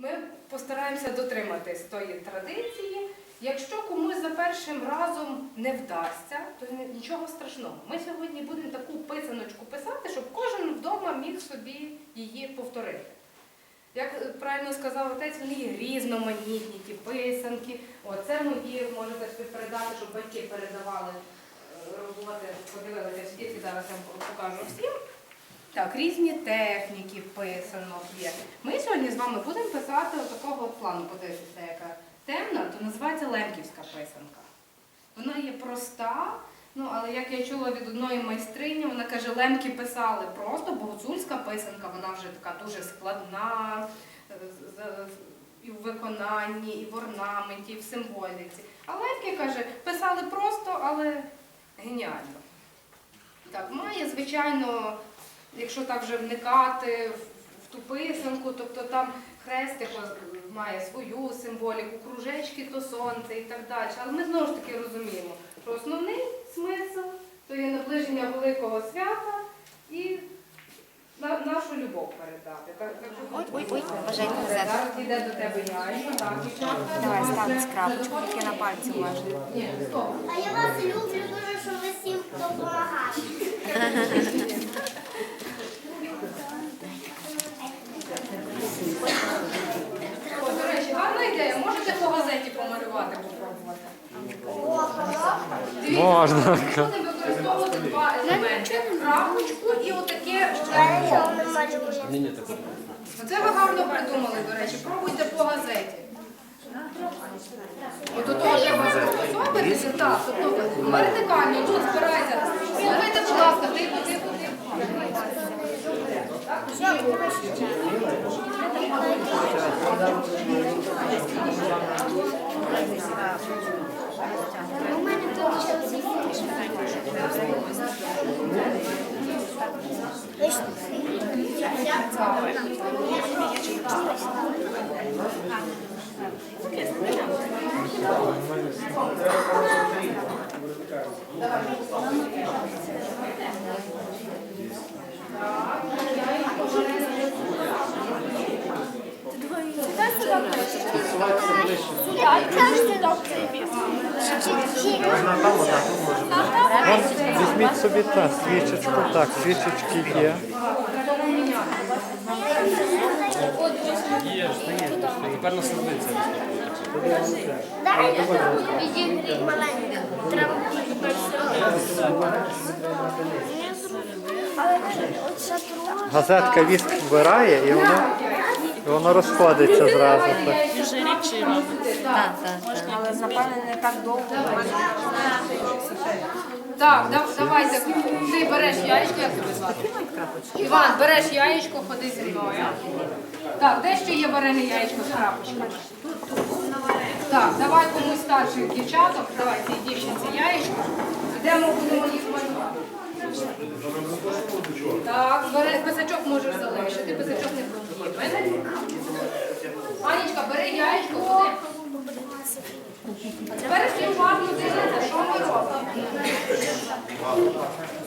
Ми постараємося дотриматись тої традиції. Якщо комусь за першим разом не вдасться, то нічого страшного. Ми сьогодні будемо таку писаночку писати, щоб кожен вдома міг собі її повторити. Як е, правильно сказав отець, вони є різноманітні, ті писанки. Оце мої, можете собі передати, щоб батьки передавали е, роботи, подивилися скільки зараз я покажу всім. Так, різні техніки писанок є. Ми сьогодні з вами будемо писати такого от плану. Подивіться, яка темна, то називається лемківська писанка. Вона є проста, ну але як я чула від одної майстрині, вона каже, лемки писали просто, бо гуцульська писанка, вона вже така дуже складна е, і в виконанні, і в орнаменті, і в символіці. А лемки каже, писали просто, але геніально. Так, має, звичайно, якщо так вже вникати в, ту писанку, тобто там хрестик має свою символіку, кружечки то сонце і так далі. Але ми знову ж таки розуміємо, що основний смисл то є наближення великого свята і нашу любов передати. Так, так, Ой, ой, ой, бажайте взяти. Зараз йде до тебе яйко, так, дівчатка. Давай, став з крапочку, тільки на пальці. Ні, стоп. А я вас люблю дуже, що ви всім допомагаєте. О, до речі, гарна ідея. Можете по газеті помалювати, попробувати? Дивіться, Можна. Будемо використовувати два елементи. Крапочку і отаке ще. Оце ви гарно придумали, до речі. Пробуйте по газеті. От до того треба особитися, так, тобто вертикально тут збирається. Слухайте, будь ласка, тихо, тихо, тихо. Мене тут Візьміть собі та свічечку, так, свічечки є. Тепер на сердиться. Відігрій маленька. Треба. Газетка віск вбирає і воно, і воно розходиться зразу. Так. Дуже. Так, так, так. Але напевне не так довго. Так, дав- давайте. Ти береш яєчко, як тебе звати? Іван, береш яєчко, ходи зі мною. Так, де ще є варене яєчко з крапочками? Так, давай комусь старших дівчаток, давай цій дівчинці яєчко. Йдемо, будемо їх малювати. Так, бери, писачок можеш залишити, писачок не потрібен. Анічка, бери яєчко, ходи. Тепер всі уважно дивіться, що ми робимо.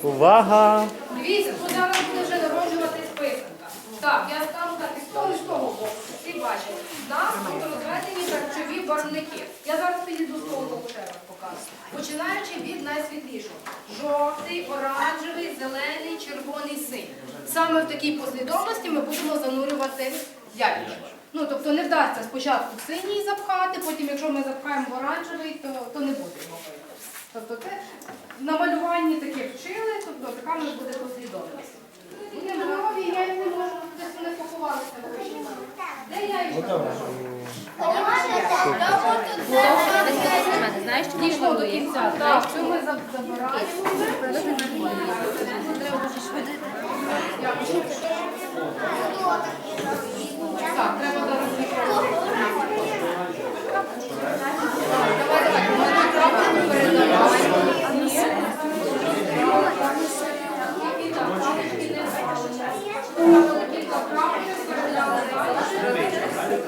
Увага! Дивіться, тут зараз буде вже народжуватись писанка. Так, я скажу так, і з того, і з того боку. Всі бачать. У нас тут розведені харчові барвники. Я зараз підійду з того боку ще покажу. Починаючи від найсвітлішого. Жовтий, оранжевий, зелений, червоний, синій. Саме в такій послідовності ми будемо занурювати яйчко. Ну, тобто не вдасться спочатку синій запхати, потім, якщо ми запхаємо в оранжевий, то, то не буде його видно. Тобто це на малюванні таке вчили, тобто така в нас буде послідовність. Здорові, я не можу, десь вони поховалися. Де я їх? Знаєш, що Дійшло до кінця. Так, що ми забираємо. Треба зараз мікрофон. Давай, давай, ми мікрофон передаємо. І так, крапочки не ставили. Кілька крапочок передали далі.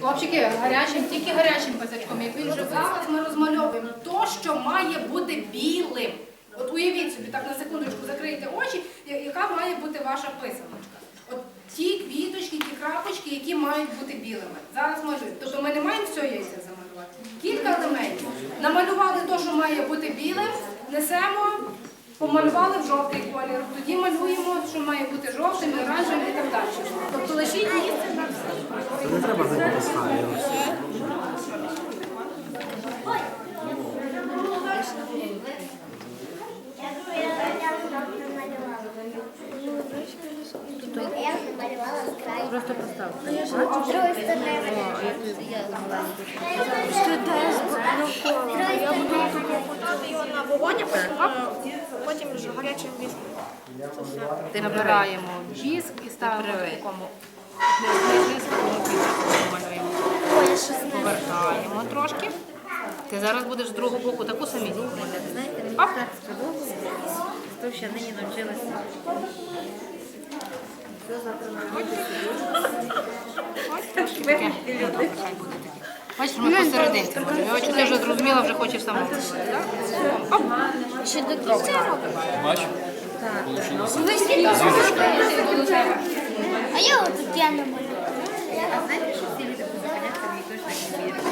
Хлопчики, гарячим, тільки гарячим писачком. Як він вже зараз ми розмальовуємо то, що має бути білим. От уявіть собі, так на секундочку закрийте очі, яка має бути ваша писаночка. От ті квіточки, ті крапочки, які мають бути білими. Зараз малюю. Тобто ми не маємо все яйця замалювати. Кілька елементів. Намалювали те, що має бути білим, несемо, помалювали в жовтий колір. Тоді малюємо, що має бути жовтим, оранжевим і так далі. Тобто лишіть місце на все. Не треба за Я намалювала з краю. Просто постав. З другої сторони. Я буду його на вогонь, а потім, вже гарячим віском. Набираємо віск і ставимо в такому Повертаємо трошки. Ти зараз будеш з другого боку таку самі. Оп. То ще нині навчилася. Ну, добре, хай буде таке. Бачиш, ми посерединці. Я ти вже зрозуміла, вже хочеш сама. Оп. Ще до кінця робимо. Бач? А я отут я не А знаєте, що всі люди будуть заганяться, мені точно не вірять.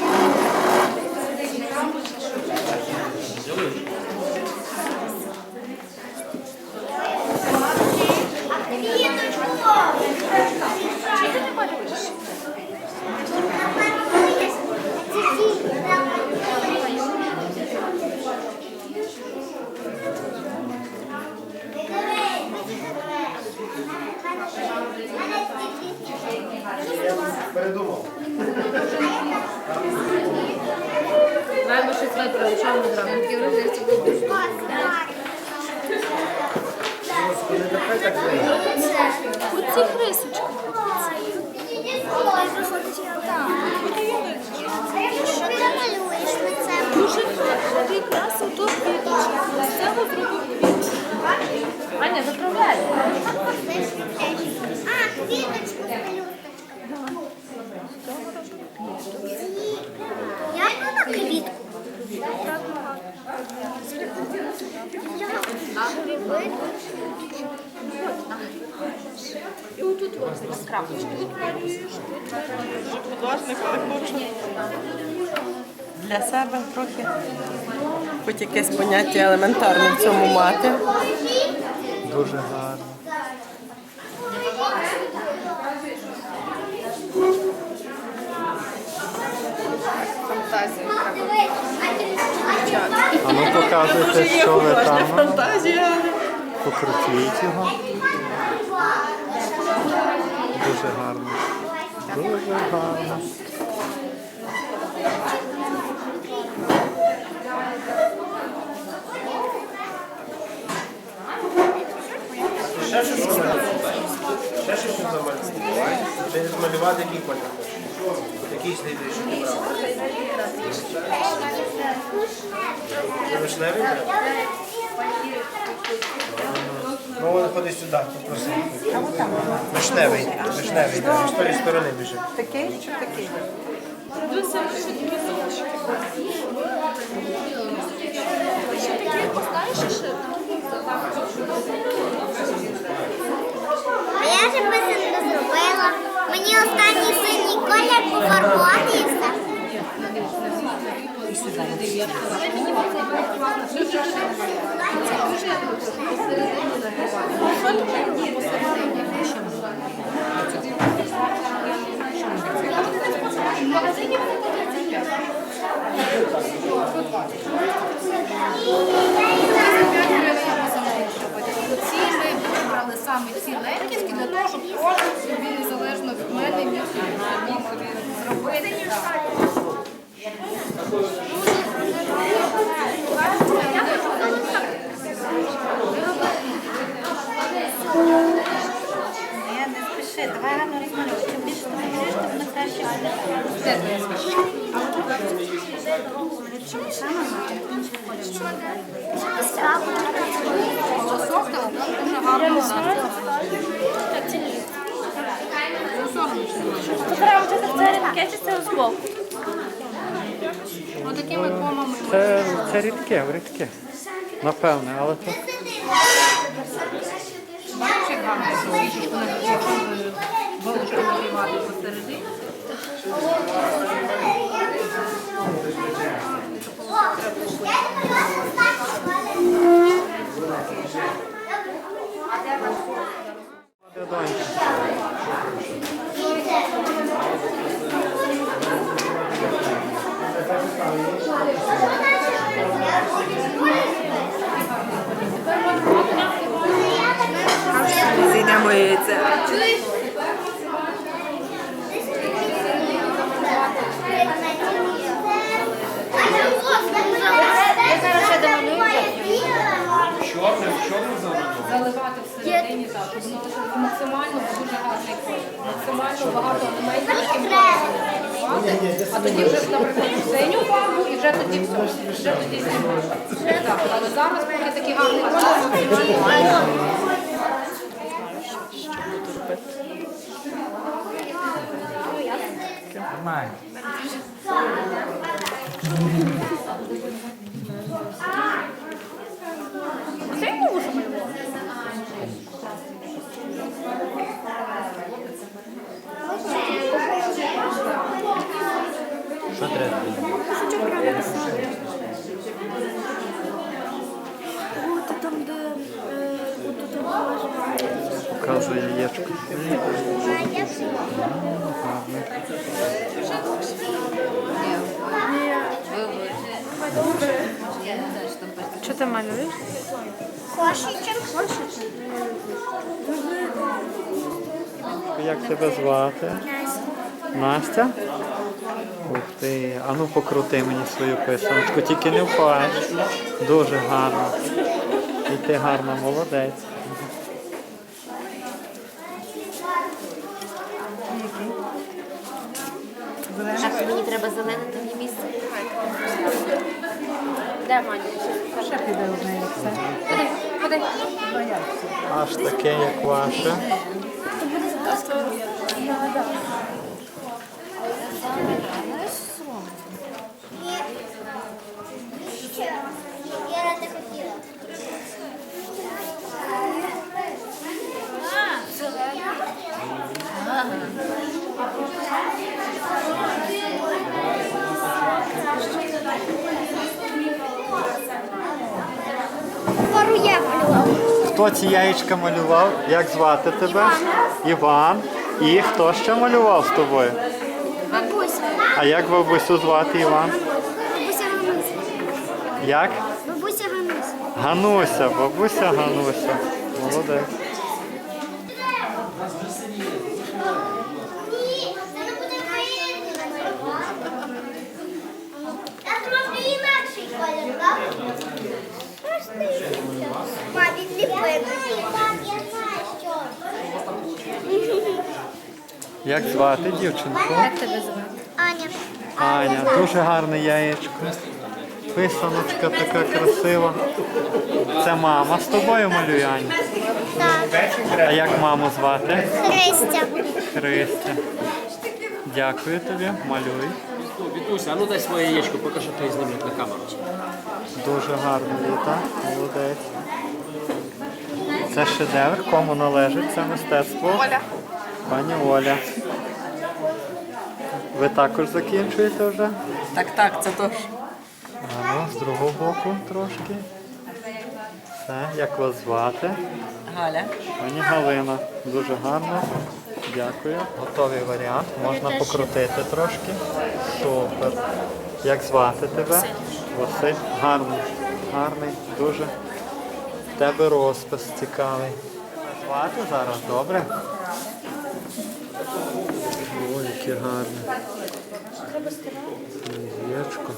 Оці хрисочки. Що ти? Дуже прекрасно тут квіточки. Це Аня, заправляй. А, квіточку малюєш. Я на квітку. І отут ось з крапочки. Тут малюєш, тут малюєш. Художник, але хочу для себе трохи хоч якесь поняття елементарне в цьому мати. Дуже гарно. А ну показуйте, що ви там. Фантазія. Покрутіть його. Дуже гарно. Дуже гарно. Ще щось намалювати. Ще щось намалювати. Чи не змалювати який колір хочеш? Який слідує, що ти брав? Це Вишневий? Ну, вон ходи сюди, попроси. Вишневий, вишневий, з тої сторони біжи. Такий чи такий? А я вже писанку зробила. Мені останній синій колір пофарбувати Ці ми вибрали саме ці легкісті для того, щоб кожен собі незалежно від мене міг собі зробити. Так. Я не спіши, давай рано розмалюй. Чим більше ти малюєш, тим воно краще буде. Де твоя свічка? Чим саме іншим кольором. Засохнуло, дуже гарно зараз. Це збоку? Отакими комами ми Це, рідке, рідке. Напевне, але то бачиш, як гарно цю свічечку на якщо вилочку нагрівати. Oh, my God. Всередині так, воно максимально дуже гарний колір. Максимально багато елементів, які можна. А тоді вже, наприклад, синю фарбу і вже тоді все. Вже тоді знімати. Так, але зараз поки такий гарний колір. Що Показує яєчко. Що ти малюєш? Кошечок. Як тебе звати? Настя? Ух ти. А ну покрути мені свою писаночку, тільки не впаєш. Дуже гарно. І ти гарна, молодець. Так, мені треба зелене тоді місце. Де Маня? Піде одне яйце. Ходи, ходи. Аж таке, як ваше. Я Хто ці яєчка малював? Як звати тебе? Іван. І хто ще малював з тобою? Бабуся. А як бабусю звати Іван? Бабуся Гануся. Як? Бабуся Гануся. Гануся, бабуся Гануся. Молодець. Ні, це не буде видно. А трохи інакший колір, так? Мам, відліпи. Так, я знаю, що. Як звати дівчинку? Як тебе звати? Аня. Аня, дуже гарне яєчко. Писаночка така красива. Це мама з тобою малює, Аня? Так. А як маму звати? Христя. Христя. Дякую тобі, малюй. Вітуся, а ну дай своє яєчко, поки що ти знімлять на камеру. Дуже гарно літа. Молодець. Це шедевр, кому належить це мистецтво? Оля. Пані Оля. Ви також закінчуєте вже? Так, так, це то ж. А ну, з другого боку трошки. Все, як вас звати? Галя. Пані Галина, дуже гарно. Дякую. Готовий варіант. Можна покрутити трошки. Супер. Як звати тебе? Василь. Гарний. Гарний, дуже. В тебе розпис цікавий. Звати зараз, добре? Яке гарне. Яєчко.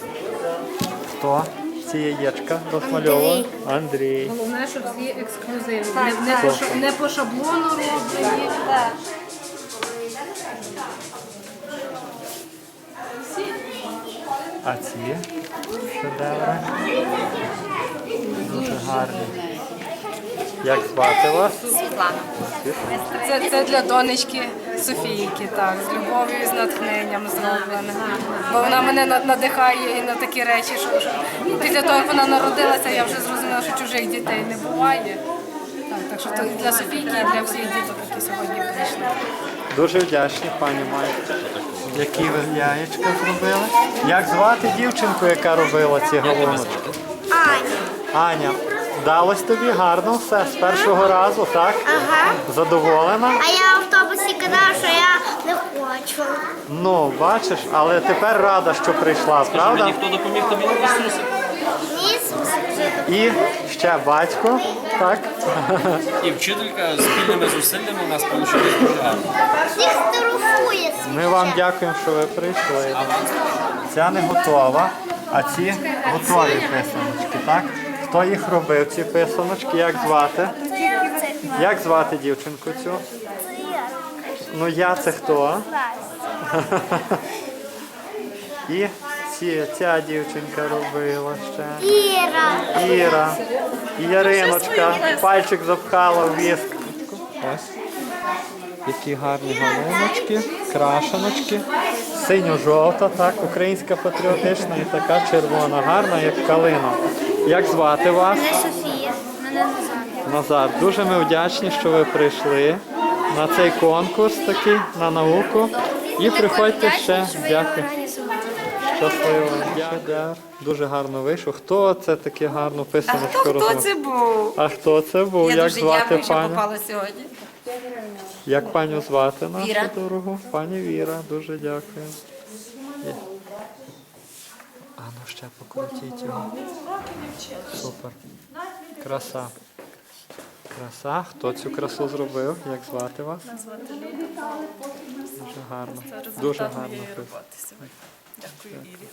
Хто ці яєчка розмальовував? Андрій. Головне, щоб всі ексклюзивні. Не, не, по, ша- не по шаблону роблені. А ці шедеври? Дуже гарні. Як звати вас? Світлана. Це, це для донечки Софійки, так, з любов'ю і з натхненням зроблено. Бо вона мене надихає і на такі речі, що, після того, як вона народилася, я вже зрозуміла, що чужих дітей не буває. Так, так що то і для Софійки, і для всіх діток, які сьогодні прийшли. Дуже вдячні, пані Майя. Які ви яєчка зробили? Як звати дівчинку, яка робила ці галуночки? Аня. Аня, Вдалось тобі гарно все з першого разу, так? Ага. Задоволена? А я в автобусі казала, що я не хочу. Ну, бачиш, але тепер рада, що прийшла, Скажи правда? мені, хто допоміг тобі Ісусу? Ні, скажи. І ще батько, так? І вчителька спільними зусиллями нас вийшло дуже гарно. Всіх Ми вам дякуємо, що ви прийшли. Ця не готова, а ці готові писаночки, так? Хто їх робив, ці писаночки? Як звати? Як звати дівчинку цю? Ну я це хто? І ці, ця дівчинка робила ще. Іра. Іра. І Яриночка. Пальчик запхала в віск. Ось. Які гарні галиночки, крашеночки. Синьо-жовта, так, українська патріотична і така червона, гарна, як калина. Як звати вас? Мене Софія. Мене Назар. Назар, дуже ми вдячні, що ви прийшли на цей конкурс такий, на науку. І приходьте ще. Дякую. Щасливо. Дякую. Дуже гарно вийшов. Хто це таке гарно писаночку Хто розмов? це був? А хто це був? Я Як дуже звати дякую, що пані? попала сьогодні. Як паню звати нашу Віра. дорогу? Пані Віра, дуже дякую. Є. А ну ще покрутіть його. Супер. Краса. Краса. Хто цю красу зробив? Як звати вас? Дуже гарно. Дуже гарно. Дякую, Ірі.